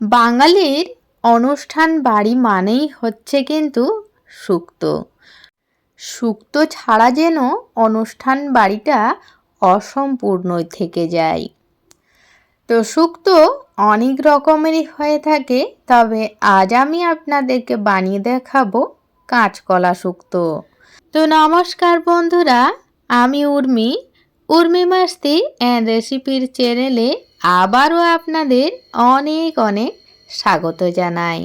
বাঙালির অনুষ্ঠান বাড়ি মানেই হচ্ছে কিন্তু শুক্তো শুক্তো ছাড়া যেন অনুষ্ঠান বাড়িটা অসম্পূর্ণ থেকে যায়। তো শুক্তো অনেক রকমেরই হয়ে থাকে, তবে আজ আমি আপনাদেরকে বানিয়ে দেখাবো কাঁচকলা শুক্তো তো নমস্কার বন্ধুরা, আমি উর্মি। উর্মি মাস্তি অ্যান্ড রেসিপির চ্যানেলে আবারও আপনাদের অনেক অনেক স্বাগত জানাই।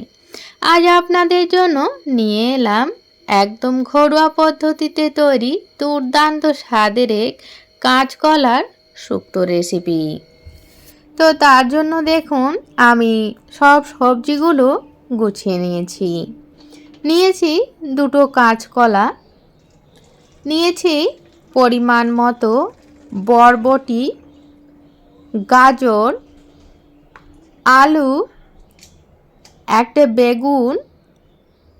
আজ আপনাদের জন্য নিয়ে এলাম একদম ঘরোয়া পদ্ধতিতে তৈরি দুর্দান্ত স্বাদের এক কাঁচকলার শুক্তো রেসিপি। তো তার জন্য দেখুন, আমি সব সবজিগুলো গুছিয়ে নিয়েছি। নিয়েছি দুটো কাঁচকলা। নিয়েছি পরিমাণ মতো বরবটি গাজর, আলু, একটা বেগুন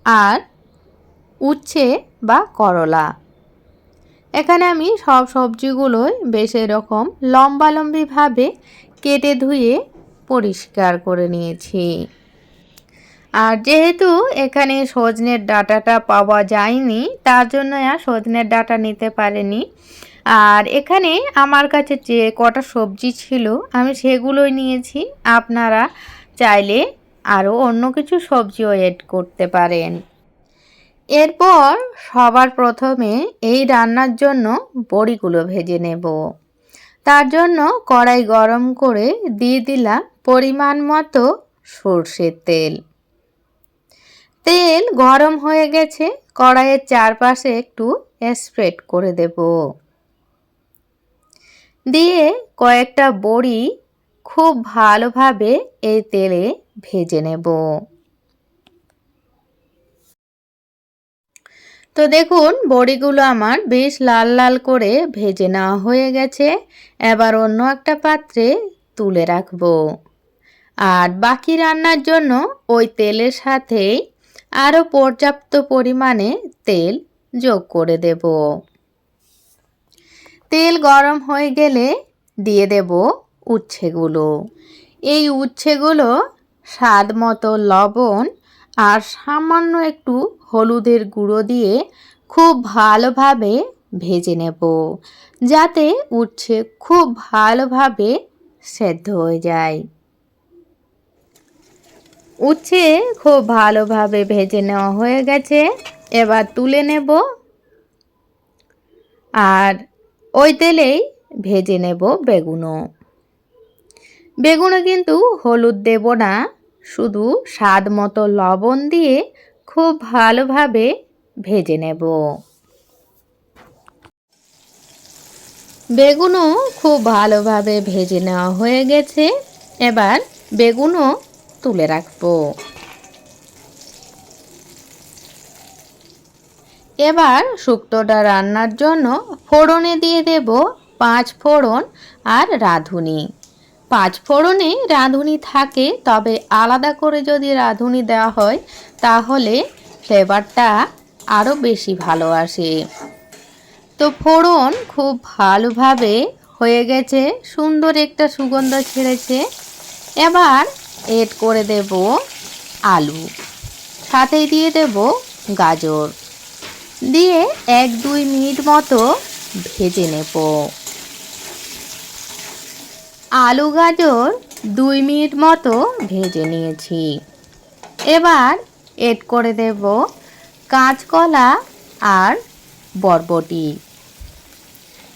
আর উচ্ছে বা করলা। এখানে আমি সব সবজিগুলোই বেশ এরকম লম্বালম্বিভাবে কেটে ধুয়ে পরিষ্কার করে নিয়েছি। আর যেহেতু এখানে সজনের ডাটাটা পাওয়া যায়নি, তার জন্য আর সজনের ডাটা নিতে পারেনি। আর এখানে আমার কাছে যে কটা সবজি ছিল, আমি সেগুলোই নিয়েছি। আপনারা চাইলে আরও অন্য কিছু সবজিও এড করতে পারেন। এরপর সবার প্রথমে এই রান্নার জন্য বড়িগুলো ভেজে নেব। তার জন্য কড়াই গরম করে দিয়ে দিলাম পরিমাণ মতো সর্ষের তেল। তেল গরম হয়ে গেছে, কড়াইয়ের চারপাশে একটু স্প্রেড করে দেব। দিয়ে কয়েকটা বড়ি খুব ভালোভাবে এই তেলে ভেজে নেব। তো দেখুন, বড়িগুলো আমার বেশ লাল লাল করে ভেজে নেওয়া হয়ে গেছে। এবার অন্য একটা পাত্রে তুলে রাখব। আর বাকি রান্নার জন্য ওই তেলের সাথেই আরও পর্যাপ্ত পরিমাণে তেল যোগ করে দেব। তেল গরম হয়ে গেলে দিয়ে দেব উচ্ছেগুলো। এই উচ্ছেগুলো স্বাদ মতো লবণ আর সামান্য একটু হলুদের গুঁড়ো দিয়ে খুব ভালোভাবে ভেজে নেব, যাতে উচ্ছে খুব ভালোভাবে সেদ্ধ হয়ে যায়। উচ্ছে খুব ভালোভাবে ভেজে নেওয়া হয়ে গেছে, এবার তুলে নেব। আর ওই তেলেই ভেজে নেব বেগুনও। বেগুনও কিন্তু হলুদ দেব না, শুধু স্বাদ মতো লবণ দিয়ে খুব ভালোভাবে ভেজে নেব। বেগুনও খুব ভালোভাবে ভেজে নেওয়া হয়ে গেছে, এবার বেগুনও তুলে রাখব। এবার শুক্তোটা রান্নার জন্য ফোড়নে দিয়ে দেব পাঁচ ফোড়ন আর রাঁধুনি। পাঁচ ফোড়নে রাঁধুনি থাকে, তবে আলাদা করে যদি রাঁধুনি দেওয়া হয়, তাহলে ফ্লেভারটা আরও বেশি ভালো আসে। তো ফোড়ন খুব ভালোভাবে হয়ে গেছে, সুন্দর একটা সুগন্ধ ছেড়েছে। এবার এড করে দেব আলু। সাথেই দিয়ে দেব গাজর। দিয়ে এক দুই মিনিট মতো ভেজে নেব। আলু গাজর দুই মিনিট মতো ভেজে নিয়েছি। এবার এড করে দেব কাঁচকলা আর বরবটি।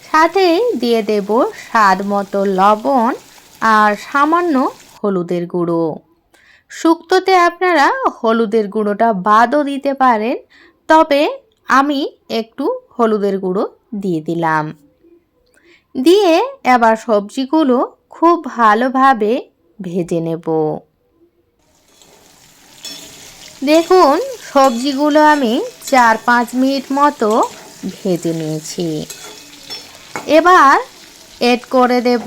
সাথে দিয়ে দেব স্বাদ মতো লবণ আর সামান্য হলুদের গুঁড়ো। শুক্তোতে আপনারা হলুদের গুঁড়োটা বাদও দিতে পারেন, তবে আমি একটু হলুদের গুঁড়ো দিয়ে দিলাম। দিয়ে এবার সবজিগুলো খুব ভালোভাবে ভেজে নেব। দেখুন, সবজিগুলো আমি চার পাঁচ মিনিট মতো ভেজে নিয়েছি। এবার এড করে দেব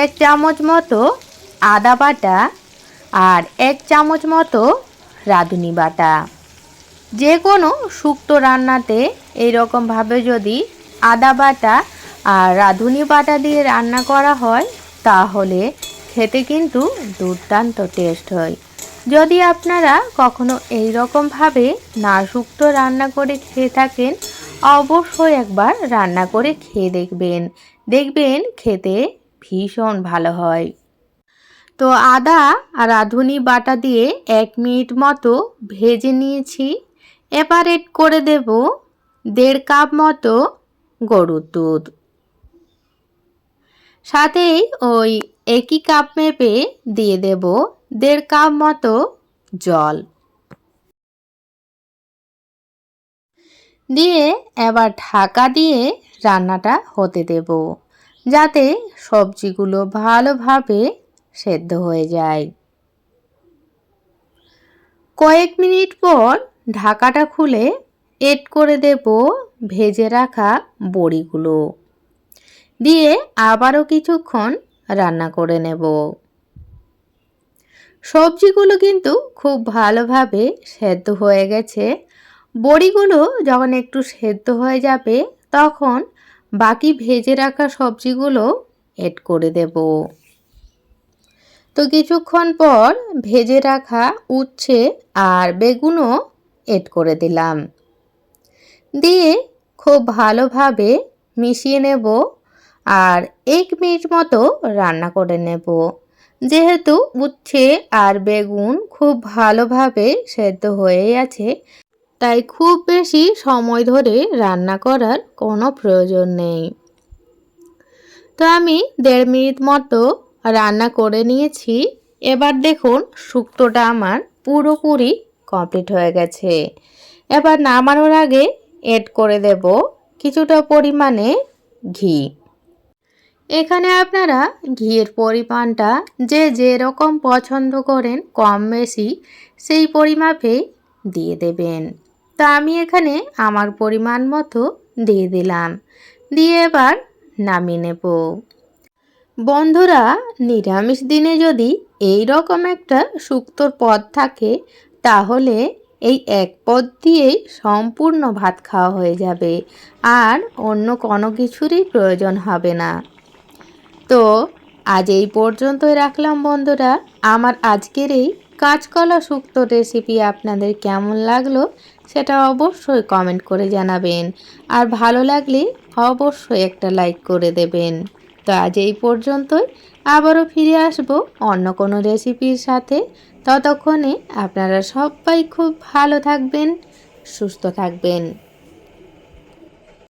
এক চামচ মতো আদা বাটা আর এক চামচ মতো রাঁধুনি বাটা। যে কোনো শুক্তো রান্নাতে এইরকমভাবে যদি আদা বাটা আর রাঁধুনি বাটা দিয়ে রান্না করা হয়, তাহলে খেতে কিন্তু দুর্দান্ত টেস্ট হয়। যদি আপনারা কখনো এই রকমভাবে না শুক্তো রান্না করে খেয়ে থাকেন, অবশ্যই একবার রান্না করে খেয়ে দেখবেন। দেখবেন খেতে ভীষণ ভালো হয়। তো আদা আর রাঁধুনি বাটা দিয়ে এক মিনিট মতো ভেজে নিয়েছি। এড করে দেব দেড় কাপ মতো গরুর দুধ। সাথেই ওই একই কাপ মেপে দিয়ে দেব দেড় কাপ মতো জল। দিয়ে এবার ঢাকা দিয়ে রান্নাটা হতে দেব, যাতে সবজিগুলো ভালোভাবে সেদ্ধ হয়ে যায়। কয়েক মিনিট পর ঢাকাটা খুলে এড করে দেব ভেজে রাখা বড়িগুলো। দিয়ে আবারও কিছুক্ষণ রান্না করে নেব। সবজিগুলো কিন্তু খুব ভালোভাবে সেদ্ধ হয়ে গেছে। বড়িগুলো যখন একটু সেদ্ধ হয়ে যাবে, তখন বাকি ভেজে রাখা সবজিগুলো এড করে দেব। তো কিছুক্ষণ পর ভেজে রাখা উচ্ছে আর বেগুনও এড করে দিলাম। দিয়ে খুব ভালোভাবে মিশিয়ে নেব আর এক মিনিট মতো রান্না করে নেব। যেহেতু উচ্ছে আর বেগুন খুব ভালোভাবে সেদ্ধ হয়ে আছে তাই খুব বেশি সময় ধরে রান্না করার কোনো প্রয়োজন নেই। তো আমি দেড় মিনিট মতো রান্না করে নিয়েছি। এবার দেখুন শুক্তোটা আমার পুরোপুরি কমপ্লিট হয়ে গেছে। এবার নামানোর আগে এড করে দেব কিছুটা পরিমাণে ঘি। এখানে আপনারা ঘিয়ের পরিমাণটা যে যেরকম পছন্দ করেন, কম বেশি সেই পরিমাপে দিয়ে দেবেন। তা আমি এখানে আমার পরিমাণ মতো দিয়ে দিলাম। দিয়ে এবার নামিয়ে নেব। বন্ধুরা, নিরামিষ দিনে যদি এই রকম একটা শুক্তোর পদ থাকে তাহলে এই এক পদ দিয়েই সম্পূর্ণ ভাত খাওয়া হয়ে যাবে। আর অন্য কোনো কিছুরই প্রয়োজন হবে না। তো, আজ এই পর্যন্তই রাখলাম বন্ধুরা। আমার আজকের এই কাঁচকলা শুক্তো রেসিপি আপনাদের কেমন লাগল সেটা অবশ্যই কমেন্ট করে জানাবেন। আর ভালো লাগলে অবশ্যই একটা লাইক করে দেবেন। তো আজ এই পর্যন্তই। আবারও ফিরে আসব অন্য কোনো রেসিপির সাথে। ততক্ষণে আপনারা সবাই খুব ভালো থাকবেন, সুস্থ থাকবেন।